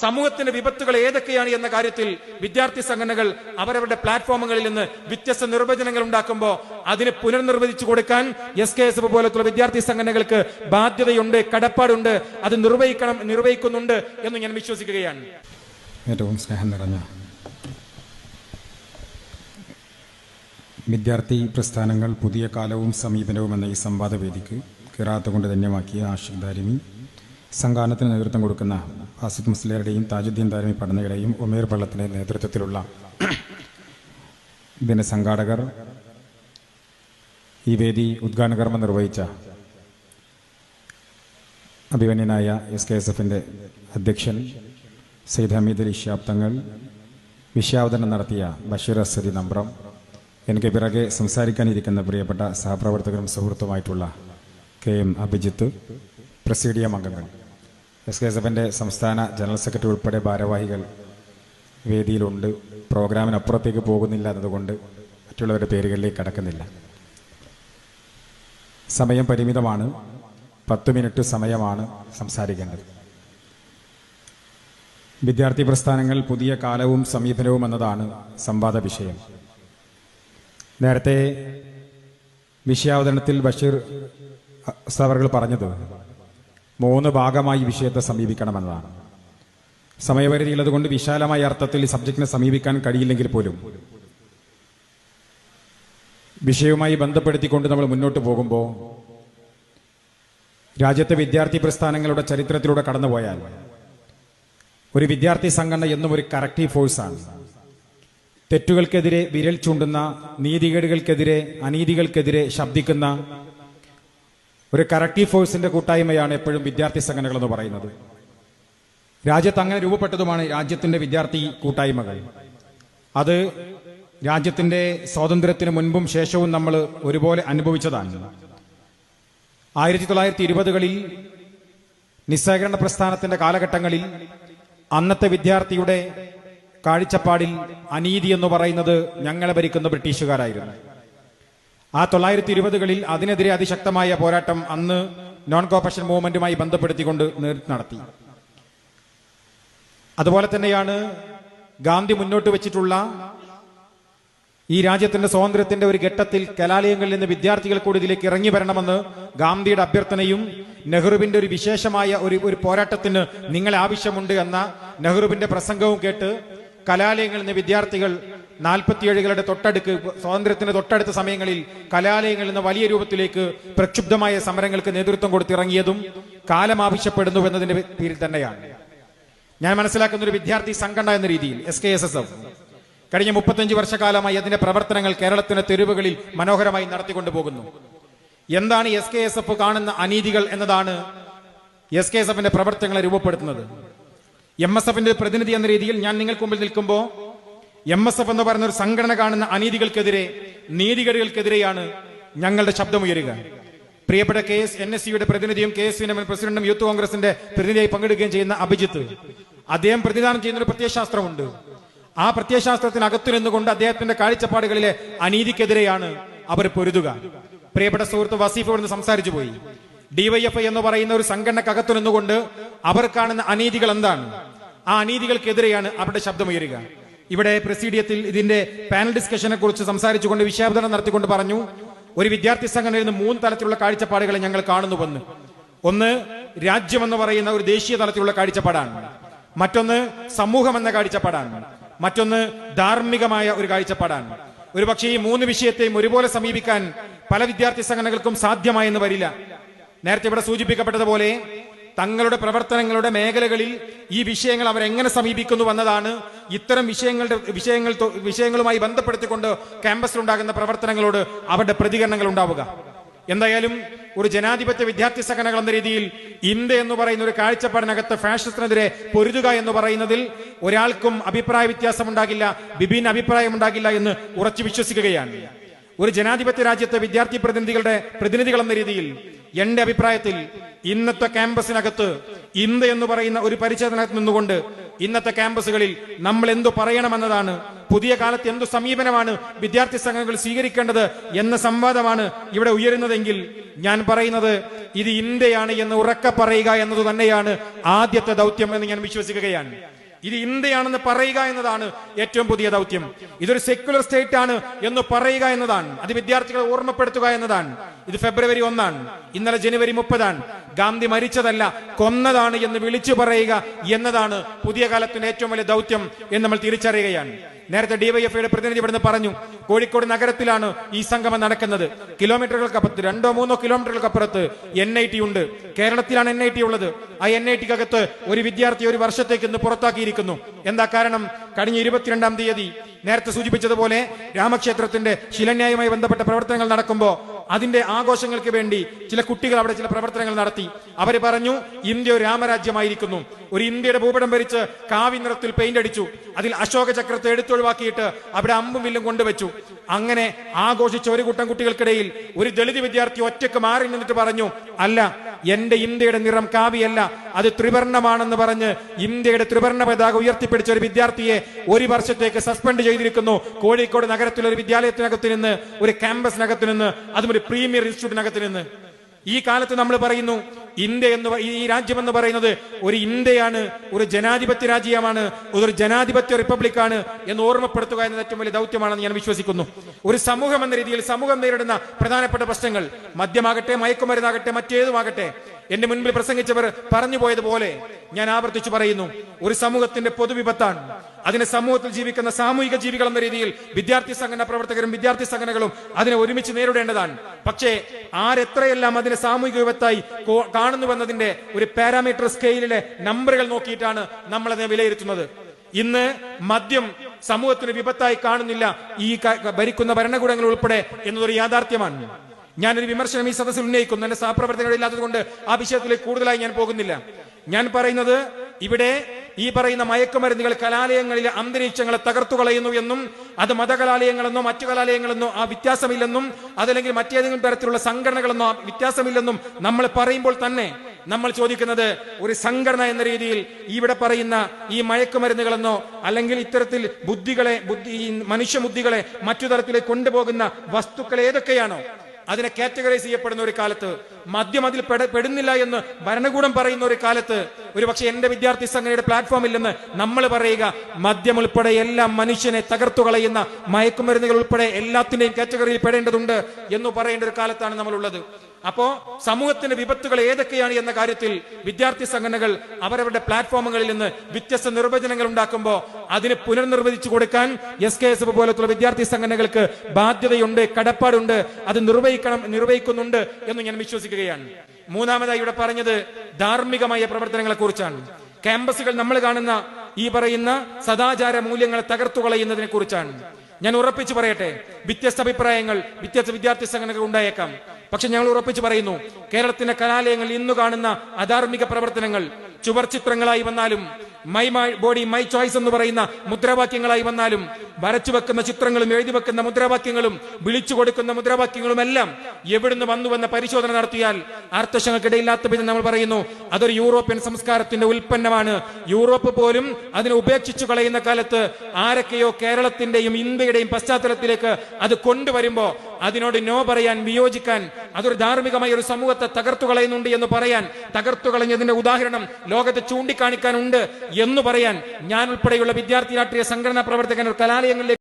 സമൂഹത്തിന്റെ വിപത്തുകൾ ഏതൊക്കെയാണ് എന്ന കാര്യത്തിൽ വിദ്യാർത്ഥി സംഘടനകൾ അവരവരുടെ പ്ലാറ്റ്ഫോമുകളിൽ നിന്ന് വ്യത്യസ്ത നിർവചനങ്ങൾ ഉണ്ടാക്കുമ്പോൾ അതിനെ പുനർനിർവചിച്ചു കൊടുക്കാൻ എസ് കെ എസ് എഫ് പോലത്തുള്ള വിദ്യാർത്ഥി സംഘടനകൾക്ക് ബാധ്യതയുണ്ട് കടപ്പാടുണ്ട് അത് നിർവഹിക്കണം നിർവഹിക്കുന്നുണ്ട് എന്ന് ഞാൻ വിശ്വസിക്കുകയാണ്. ഏറ്റവും സ്നേഹം നിറഞ്ഞ വിദ്യാർത്ഥി പ്രസ്ഥാനങ്ങൾ പുതിയ കാലവും സമീപനവും എന്ന ഈ സംവാദവേദിക്ക് വേദിക്ക് കൊണ്ട് ധന്യമാക്കിയ ആഷിഖ് ദാരിമി സംഘാനത്തിന് നേതൃത്വം കൊടുക്കുന്ന ആസിഫ് മുസ്ലിയുടെയും താജുദ്ദീൻ ദാരിമി പഠനയുടെയും ഉമേർ പള്ളത്തിന്റെ നേതൃത്വത്തിലുള്ള ഇതിന്റെ സംഘാടകർ ഈ വേദി ഉദ്ഘാടന കർമ്മം നിർവഹിച്ച അഭിമന്യനായ എസ് കെ എസ് എഫിന്റെ അധ്യക്ഷൻ സെയ്ദ് ഹമീദ് അലി തങ്ങൾ വിഷയാവതരണം നടത്തിയ ബഷീർ അസദി നമ്പ്രം എനിക്ക് പിറകെ സംസാരിക്കാനിരിക്കുന്ന പ്രിയപ്പെട്ട സഹപ്രവർത്തകരും സുഹൃത്തുമായിട്ടുള്ള കെ എം അഭിജിത്ത് പ്രസീഡിയം അംഗങ്ങൾ. എസ് കെ എസ് സംസ്ഥാന ജനറൽ സെക്രട്ടറി ഉൾപ്പെടെ ഭാരവാഹികൾ വേദിയിലുണ്ട്. പ്രോഗ്രാമിനപ്പുറത്തേക്ക് പോകുന്നില്ല എന്നതുകൊണ്ട് മറ്റുള്ളവരുടെ പേരുകളിലേക്ക് കടക്കുന്നില്ല. സമയം പരിമിതമാണ്. പത്ത് മിനിറ്റ് സമയമാണ് സംസാരിക്കേണ്ടത്. വിദ്യാർത്ഥി പ്രസ്ഥാനങ്ങൾ പുതിയ കാലവും സമീപനവും എന്നതാണ് സംവാദ വിഷയം. നേരത്തെ വിഷയാവതരണത്തിൽ ബഷീർ സവർകൾ പറഞ്ഞത് മൂന്ന് ഭാഗമായി വിഷയത്തെ സമീപിക്കണമെന്നതാണ്. സമയപരിധി ഉള്ളതുകൊണ്ട് വിശാലമായ അർത്ഥത്തിൽ സബ്ജക്റ്റിനെ സമീപിക്കാൻ കഴിയില്ലെങ്കിൽ പോലും വിഷയവുമായി ബന്ധപ്പെടുത്തിക്കൊണ്ട് നമ്മൾ മുന്നോട്ട് പോകുമ്പോൾ രാജ്യത്തെ വിദ്യാർത്ഥി പ്രസ്ഥാനങ്ങളുടെ ചരിത്രത്തിലൂടെ കടന്നുപോയാൽ ഒരു വിദ്യാർത്ഥി സംഘടന എന്നും ഒരു കറക്റ്റീവ് ഫോഴ്സാണ് തെറ്റുകൾക്കെതിരെ വിരൽ ചൂണ്ടുന്ന നീതികേടുകൾക്കെതിരെ അനീതികൾക്കെതിരെ ശബ്ദിക്കുന്ന ഒരു കറക്റ്റീവ് ഫോഴ്സിന്റെ കൂട്ടായ്മയാണ് എപ്പോഴും വിദ്യാർത്ഥി സംഘടനകൾ എന്ന് പറയുന്നത്. രാജ്യത്ത് അങ്ങനെ രൂപപ്പെട്ടതുമാണ് രാജ്യത്തിന്റെ വിദ്യാർത്ഥി കൂട്ടായ്മകൾ. അത് രാജ്യത്തിന്റെ സ്വാതന്ത്ര്യത്തിന് മുൻപും ശേഷവും നമ്മൾ ഒരുപോലെ അനുഭവിച്ചതാണ്. ആയിരത്തി തൊള്ളായിരത്തി ഇരുപതുകളിൽ നിസ്സഹകരണ പ്രസ്ഥാനത്തിന്റെ കാലഘട്ടങ്ങളിൽ അന്നത്തെ വിദ്യാർത്ഥിയുടെ കാഴ്ചപ്പാടിൽ അനീതി എന്ന് പറയുന്നത് ഞങ്ങളെ ഭരിക്കുന്ന ബ്രിട്ടീഷുകാരായിരുന്നു. ആ തൊള്ളായിരത്തി ഇരുപതുകളിൽ അതിനെതിരെ അതിശക്തമായ പോരാട്ടം അന്ന് നോൺ കോപ്പറേഷൻ മൂവ്മെന്റുമായി ബന്ധപ്പെടുത്തിക്കൊണ്ട് നടത്തി. അതുപോലെ തന്നെയാണ് ഗാന്ധി മുന്നോട്ട് വെച്ചിട്ടുള്ള ഈ രാജ്യത്തിന്റെ സ്വാതന്ത്ര്യത്തിന്റെ ഒരു ഘട്ടത്തിൽ കലാലയങ്ങളിൽ നിന്ന് വിദ്യാർത്ഥികൾ കൂടി ഇതിലേക്ക് ഇറങ്ങി വരണമെന്ന് ഗാന്ധിയുടെ അഭ്യർത്ഥനയും നെഹ്റുവിന്റെ ഒരു വിശേഷമായ ഒരു ഒരു പോരാട്ടത്തിന് നിങ്ങളെ ആവശ്യമുണ്ട് എന്ന നെഹ്റുവിന്റെ പ്രസംഗവും കേട്ട് കലാലയങ്ങളിൽ നിന്ന് വിദ്യാർത്ഥികൾ നാൽപ്പത്തിയേഴുകളുടെ തൊട്ടടുക്ക് സ്വാതന്ത്ര്യത്തിന് തൊട്ടടുത്ത സമയങ്ങളിൽ കലാലയങ്ങളിൽ നിന്ന് വലിയ രൂപത്തിലേക്ക് പ്രക്ഷുബ്ധമായ സമരങ്ങൾക്ക് നേതൃത്വം കൊടുത്തിറങ്ങിയതും കാലം ആവശ്യപ്പെടുന്നു എന്നതിന്റെ പേരിൽ തന്നെയാണ്. ഞാൻ മനസ്സിലാക്കുന്ന ഒരു വിദ്യാർത്ഥി സംഘടന എന്ന രീതിയിൽ S K S S F കഴിഞ്ഞ മുപ്പത്തഞ്ച് വർഷക്കാലമായി അതിന്റെ പ്രവർത്തനങ്ങൾ കേരളത്തിന്റെ തെരുവുകളിൽ മനോഹരമായി നടത്തിക്കൊണ്ടു പോകുന്നു. എന്താണ് എസ് കെ എസ് എഫ് കാണുന്ന അനീതികൾ എന്നതാണ് എസ് കെ എസ് എഫിന്റെ പ്രവർത്തനങ്ങളെ രൂപപ്പെടുത്തുന്നത്? എം എസ് എഫിന്റെ പ്രതിനിധി എന്ന രീതിയിൽ ഞാൻ നിങ്ങൾക്ക് മുമ്പിൽ നിൽക്കുമ്പോൾ എം എസ് എഫ് എന്ന് പറയുന്ന ഒരു സംഘടന കാണുന്ന അനീതികൾക്കെതിരെ നീതികേടുകൾക്കെതിരെയാണ് ഞങ്ങളുടെ ശബ്ദമുയരുക പ്രിയപ്പെട്ട കെ എസ് എൻ എസ് സിയുടെ പ്രതിനിധിയും കെ എസ് സിന്റെ പ്രസിഡന്റും യൂത്ത് കോൺഗ്രസിന്റെ പ്രതിനിധിയായി പങ്കെടുക്കുകയും ചെയ്യുന്ന അഭിജിത്ത് അദ്ദേഹം പ്രതിദാനം ചെയ്യുന്ന ഒരു പ്രത്യയശാസ്ത്രമുണ്ട്. ആ പ്രത്യയശാസ്ത്രത്തിനകത്തു നിന്നുകൊണ്ട് അദ്ദേഹത്തിന്റെ കാഴ്ചപ്പാടുകളിലെ അനീതിക്കെതിരെയാണ് അവർ പൊരുതുക. പ്രിയപ്പെട്ട സുഹൃത്ത് വസീഫ് ഇവിടുന്ന് സംസാരിച്ചു പോയി. ഡിവൈഎഫ്ഐ എന്ന് പറയുന്ന ഒരു സംഘടനക്കകത്തു നിന്നുകൊണ്ട് അവർ കാണുന്ന അനീതികൾ എന്താണ്? ആ അനീതികൾക്കെതിരെയാണ് അവരുടെ ശബ്ദമുയരുക ഇവിടെ പ്രസീഡിയത്തിൽ ഇതിന്റെ പാനൽ ഡിസ്കഷനെ കുറിച്ച് സംസാരിച്ചുകൊണ്ട് വിഷയാവതരണം നടത്തിക്കൊണ്ട് പറഞ്ഞു. ഒരു വിദ്യാർത്ഥി സംഘടനയിൽ നിന്ന് മൂന്ന് തലത്തിലുള്ള കാഴ്ചപ്പാടുകളെ ഞങ്ങൾ കാണുന്നുവെന്ന് ഒന്ന് രാജ്യം എന്ന് പറയുന്ന ഒരു ദേശീയ തലത്തിലുള്ള കാഴ്ചപ്പാടാണ്. മറ്റൊന്ന് സമൂഹം എന്ന കാഴ്ചപ്പാടാണ്. മറ്റൊന്ന് ധാർമ്മികമായ ഒരു കാഴ്ചപ്പാടാണ്. ഒരുപക്ഷെ ഈ മൂന്ന് വിഷയത്തെയും ഒരുപോലെ സമീപിക്കാൻ പല വിദ്യാർത്ഥി സംഘടനകൾക്കും സാധ്യമായെന്ന് വരില്ല. നേരത്തെ ഇവിടെ സൂചിപ്പിക്കപ്പെട്ടതുപോലെ തങ്ങളുടെ പ്രവർത്തനങ്ങളുടെ മേഖലകളിൽ ഈ വിഷയങ്ങൾ അവരെങ്ങനെ സമീപിക്കുന്നു വന്നതാണ് ഇത്തരം വിഷയങ്ങളുടെ വിഷയങ്ങൾ വിഷയങ്ങളുമായി ബന്ധപ്പെടുത്തിക്കൊണ്ട് ക്യാമ്പസിലുണ്ടാകുന്ന പ്രവർത്തനങ്ങളോട് അവരുടെ പ്രതികരണങ്ങൾ ഉണ്ടാവുക. എന്തായാലും ഒരു ജനാധിപത്യ വിദ്യാർത്ഥി സംഘടനകൾ എന്ന രീതിയിൽ ഇന്ത്യ എന്ന് പറയുന്ന ഒരു കാഴ്ചപ്പാടിനകത്ത് ഫാഷിസത്തിനെതിരെ പൊരുതുക എന്ന് പറയുന്നതിൽ ഒരാൾക്കും അഭിപ്രായ വ്യത്യാസം ഉണ്ടാകില്ല വിഭിന്ന അഭിപ്രായം ഉണ്ടാകില്ല എന്ന് ഉറച്ചു വിശ്വസിക്കുകയാണ്. ഒരു ജനാധിപത്യ രാജ്യത്തെ വിദ്യാർത്ഥി പ്രതിനിധികളുടെ പ്രതിനിധികൾ എന്ന രീതിയിൽ എന്റെ അഭിപ്രായത്തിൽ ഇന്നത്തെ ക്യാമ്പസിനകത്ത് ഇന്ത്യ എന്ന് പറയുന്ന ഒരു പരിചയത്തിനകത്ത് നിന്നുകൊണ്ട് ഇന്നത്തെ ക്യാമ്പസുകളിൽ നമ്മൾ എന്തു പറയണമെന്നതാണ് പുതിയ കാലത്ത് എന്തു സമീപനമാണ് വിദ്യാർത്ഥി സംഘങ്ങൾ സ്വീകരിക്കേണ്ടത് എന്ന സംവാദമാണ് ഇവിടെ ഉയരുന്നതെങ്കിൽ ഞാൻ പറയുന്നത് ഇത് ഇന്ത്യയാണ് എന്ന് ഉറക്കെ പറയുക എന്നത് തന്നെയാണ് ആദ്യത്തെ ദൗത്യം എന്ന് ഞാൻ വിശ്വസിക്കുകയാണ്. ഇത് ഇന്ത്യയാണെന്ന് പറയുക എന്നതാണ് ഏറ്റവും പുതിയ ദൗത്യം. ഇതൊരു സെക്യുലർ സ്റ്റേറ്റ് ആണ് എന്ന് പറയുക എന്നതാണ്. അത് വിദ്യാർത്ഥികളെ ഓർമ്മപ്പെടുത്തുക എന്നതാണ്. ഇത് ഫെബ്രുവരി ഒന്നാണ്. ഇന്നലെ ജനുവരി മുപ്പതാണ്. ഗാന്ധി മരിച്ചതല്ല കൊന്നതാണ് എന്ന് വിളിച്ചു പറയുക എന്നതാണ് പുതിയ കാലത്തിന്റെ ഏറ്റവും വലിയ ദൗത്യം എന്ന് നമ്മൾ തിരിച്ചറിയുകയാണ്. നേരത്തെ ഡിവൈഎഫ്ഐയുടെ പ്രതിനിധി ഇവിടുന്ന് പറഞ്ഞു കോഴിക്കോട് നഗരത്തിലാണ് ഈ സംഗമം നടക്കുന്നത്. കിലോമീറ്ററുകൾക്കപ്പുറത്ത് രണ്ടോ മൂന്നോ കിലോമീറ്ററുകൾക്കപ്പുറത്ത് എൻ ഐ ടി ഉണ്ട്. കേരളത്തിലാണ് എൻ ഐ ടി ഉള്ളത്. ആ എൻ ഐ ടിക്കകത്ത് ഒരു വിദ്യാർത്ഥി ഒരു വർഷത്തേക്ക് ഇന്ന് പുറത്താക്കിയിരിക്കുന്നു. എന്താ കാരണം? കഴിഞ്ഞ ഇരുപത്തിരണ്ടാം തീയതി നേരത്തെ സൂചിപ്പിച്ചതുപോലെ രാമക്ഷേത്രത്തിന്റെ ശിലന്യായവുമായി ബന്ധപ്പെട്ട പ്രവർത്തനങ്ങൾ നടക്കുമ്പോൾ അതിന്റെ ആഘോഷങ്ങൾക്ക് വേണ്ടി ചില കുട്ടികൾ അവിടെ ചില പ്രവർത്തനങ്ങൾ നടത്തി. അവർ പറഞ്ഞു ഇന്ത്യ ഒരു രാമരാജ്യമായിരിക്കുന്നു. ഒരു ഇന്ത്യയുടെ ഭൂപടം ഭരിച്ച് കാവി നിറത്തിൽ പെയിന്റ് അടിച്ചു. അതിൽ അശോക ചക്രത്തെ എടുത്തൊഴിവാക്കിയിട്ട് അവിടെ അമ്പും വില്ലും കൊണ്ടുവച്ചു. അങ്ങനെ ആഘോഷിച്ച ഒരു കൂട്ടം കുട്ടികൾക്കിടയിൽ ഒരു ദളിത് വിദ്യാർത്ഥി ഒറ്റയ്ക്ക് മാറി നിന്നിട്ട് പറഞ്ഞു അല്ല എന്റെ ഇന്ത്യയുടെ നിറം കാവിയല്ല അത് ത്രിവർണമാണെന്ന് പറഞ്ഞ് ഇന്ത്യയുടെ ത്രിവർണ പതാക ഉയർത്തിപ്പിടിച്ച ഒരു വിദ്യാർത്ഥിയെ ഒരു വർഷത്തേക്ക് സസ്പെൻഡ് ചെയ്തിരിക്കുന്നു. കോഴിക്കോട് നഗരത്തിലെ ഒരു വിദ്യാലയത്തിനകത്ത് നിന്ന് ഒരു ക്യാമ്പസിനകത്ത് നിന്ന് അതും ഒരു പ്രീമിയർ ഇൻസ്റ്റിറ്റ്യൂട്ടിനകത്ത് നിന്ന്. ഈ കാലത്ത് നമ്മൾ പറയുന്നു ഇന്ത്യ എന്ന് ഈ രാജ്യം എന്ന് പറയുന്നത് ഒരു ഇന്ത്യയാണ് ഒരു ജനാധിപത്യ രാജ്യമാണ് ഒരു ജനാധിപത്യ റിപ്പബ്ലിക്കാണ് എന്ന് ഓർമ്മപ്പെടുത്തുക എന്നത് ഏറ്റവും വലിയ ദൗത്യമാണെന്ന് ഞാൻ വിശ്വസിക്കുന്നു. ഒരു സമൂഹം എന്ന രീതിയിൽ സമൂഹം നേരിടുന്ന പ്രധാനപ്പെട്ട പ്രശ്നങ്ങൾ മദ്യമാകട്ടെ മയക്കുമരുന്നാകട്ടെ മറ്റേതുമാകട്ടെ എന്റെ മുൻപിൽ പ്രസംഗിച്ചവർ പറഞ്ഞു പോയതുപോലെ ഞാൻ ആവർത്തിച്ചു പറയുന്നു. ഒരു സമൂഹത്തിന്റെ പൊതുവിപത്താണ്. അതിനെ സമൂഹത്തിൽ ജീവിക്കുന്ന സാമൂഹിക ജീവികൾ എന്ന രീതിയിൽ വിദ്യാർത്ഥി സംഘടന പ്രവർത്തകരും വിദ്യാർത്ഥി സംഘടനകളും അതിനെ ഒരുമിച്ച് നേരിടേണ്ടതാണ്. പക്ഷേ ആരെത്രയെല്ലാം അതിനെ സാമൂഹിക വിപത്തായി കാണുന്നുവെന്നതിന്റെ ഒരു പാരാമീറ്റർ സ്കെയിലിലെ നമ്പറുകൾ നോക്കിയിട്ടാണ് നമ്മൾ അതിനെ വിലയിരുത്തുന്നത്. ഇന്ന് മദ്യം സമൂഹത്തിന് വിപത്തായി കാണുന്നില്ല ഈ ഭരിക്കുന്ന ഭരണകൂടങ്ങൾ ഉൾപ്പെടെ എന്നതൊരു യാഥാർത്ഥ്യമാണ്. ഞാനൊരു വിമർശനം ഈ സദസ്സിൽ ഉന്നയിക്കുന്നു. എന്റെ സഹപ്രവർത്തകരില്ലാത്തത് കൊണ്ട് ആ വിഷയത്തിലേക്ക് കൂടുതലായി ഞാൻ പോകുന്നില്ല. ഞാൻ പറയുന്നത് ഇവിടെ ഈ പറയുന്ന മയക്കുമരുന്നുകൾ കലാലയങ്ങളിലെ അന്തരീക്ഷങ്ങളെ തകർത്തു കളയുന്നു എന്നും അത് മതകലാലയങ്ങളെന്നോ മറ്റു കലാലയങ്ങളെന്നോ ആ വ്യത്യാസമില്ലെന്നും അതല്ലെങ്കിൽ മറ്റേതെങ്കിലും തരത്തിലുള്ള സംഘടനകളെന്നോ ആ വ്യത്യാസമില്ലെന്നും നമ്മൾ പറയുമ്പോൾ തന്നെ നമ്മൾ ചോദിക്കുന്നത് ഒരു സംഘടന എന്ന രീതിയിൽ ഇവിടെ പറയുന്ന ഈ മയക്കുമരുന്നുകളെന്നോ അല്ലെങ്കിൽ ഇത്തരത്തിൽ ബുദ്ധികളെ ബുദ്ധി മനുഷ്യബുദ്ധികളെ മറ്റു തരത്തിലേക്ക് കൊണ്ടുപോകുന്ന വസ്തുക്കൾ ഏതൊക്കെയാണോ അതിനെ കാറ്റഗറൈസ് ചെയ്യപ്പെടുന്ന ഒരു കാലത്ത്. മദ്യം അതിൽ പെടുന്നില്ല എന്ന് ഭരണകൂടം പറയുന്ന ഒരു കാലത്ത്. ഒരു പക്ഷെ എന്റെ വിദ്യാർത്ഥി സംഘടനയുടെ പ്ലാറ്റ്ഫോമിൽ നിന്ന് നമ്മൾ പറയുക മദ്യം ഉൾപ്പെടെ എല്ലാ മനുഷ്യനെ തകർത്തു കളയുന്ന മയക്കുമരുന്നുകൾ ഉൾപ്പെടെ എല്ലാത്തിന്റെയും കാറ്റഗറിയിൽ പെടേണ്ടതുണ്ട് എന്ന് പറയേണ്ട ഒരു കാലത്താണ് നമ്മൾ ഉള്ളത് അപ്പോ സമൂഹത്തിന്റെ വിപത്തുകൾ ഏതൊക്കെയാണ് എന്ന കാര്യത്തിൽ വിദ്യാർത്ഥി സംഘടനകൾ അവരവരുടെ പ്ലാറ്റ്ഫോമുകളിൽ നിന്ന് വ്യത്യസ്ത നിർവചനങ്ങൾ ഉണ്ടാക്കുമ്പോൾ അതിന് പുനർനിർവചിച്ചു കൊടുക്കാൻ എസ് കെ എസ് പോലത്തുള്ള വിദ്യാർത്ഥി സംഘടനകൾക്ക് ബാധ്യതയുണ്ട് കടപ്പാടുണ്ട് അത് നിർവഹിക്കണം നിർവഹിക്കുന്നുണ്ട് എന്ന് ഞാൻ വിശ്വസിക്കുകയാണ്. മൂന്നാമതായി ഇവിടെ പറഞ്ഞത് ധാർമ്മികമായ പ്രവർത്തനങ്ങളെ കുറിച്ചാണ് ക്യാമ്പസുകൾ നമ്മൾ കാണുന്ന ഈ പറയുന്ന സദാചാര മൂല്യങ്ങളെ തകർത്തു കളയുന്നതിനെ കുറിച്ചാണ് ഞാൻ ഉറപ്പിച്ചു പറയട്ടെ വ്യത്യസ്ത അഭിപ്രായങ്ങൾ വ്യത്യസ്ത വിദ്യാർത്ഥി സംഘടനകൾ ഉണ്ടായേക്കാം. പക്ഷെ ഞങ്ങൾ ഉറപ്പിച്ചു പറയുന്നു കേരളത്തിന്റെ കലാലയങ്ങൾ ഇന്ന് കാണുന്ന അധാർമിക പ്രവർത്തനങ്ങൾ ചുവർ ചിത്രങ്ങളായി വന്നാലും മൈ ബോഡി മൈ ചോയ്സ് എന്ന് പറയുന്ന മുദ്രാവാക്യങ്ങളായി വന്നാലും വരച്ചു വെക്കുന്ന ചിത്രങ്ങളും എഴുതി വെക്കുന്ന മുദ്രാവാക്യങ്ങളും വിളിച്ചു കൊടുക്കുന്ന മുദ്രാവാക്യങ്ങളും എല്ലാം എവിടുന്ന് വന്നുവെന്ന പരിശോധന നടത്തിയാൽ അർത്ഥശങ്ങൾക്കിടയില്ലാത്ത വിധം നമ്മൾ പറയുന്നു അതൊരു യൂറോപ്യൻ സംസ്കാരത്തിന്റെ ഉൽപ്പന്നമാണ്. യൂറോപ്പ് പോലും അതിനെ ഉപേക്ഷിച്ചു കളയുന്ന കാലത്ത് ആരൊക്കെയോ കേരളത്തിന്റെയും ഇന്ത്യയുടെയും പശ്ചാത്തലത്തിലേക്ക് അത് കൊണ്ടുവരുമ്പോ അതിനോട് നോ പറയാൻ വിയോജിക്കാൻ അതൊരു ധാർമ്മികമായ ഒരു സമൂഹത്തെ തകർത്തു കളയുന്നുണ്ട് എന്ന് പറയാൻ തകർത്തു കളഞ്ഞതിന്റെ ഉദാഹരണം ലോകത്ത് ചൂണ്ടിക്കാണിക്കാനുണ്ട്. എന്ന് പറയാൻ ഞാൻ ഉൾപ്പെടെയുള്ള വിദ്യാർത്ഥി രാഷ്ട്രീയ സംഘടനാ പ്രവർത്തകർ കലാലയങ്ങളിലേക്ക്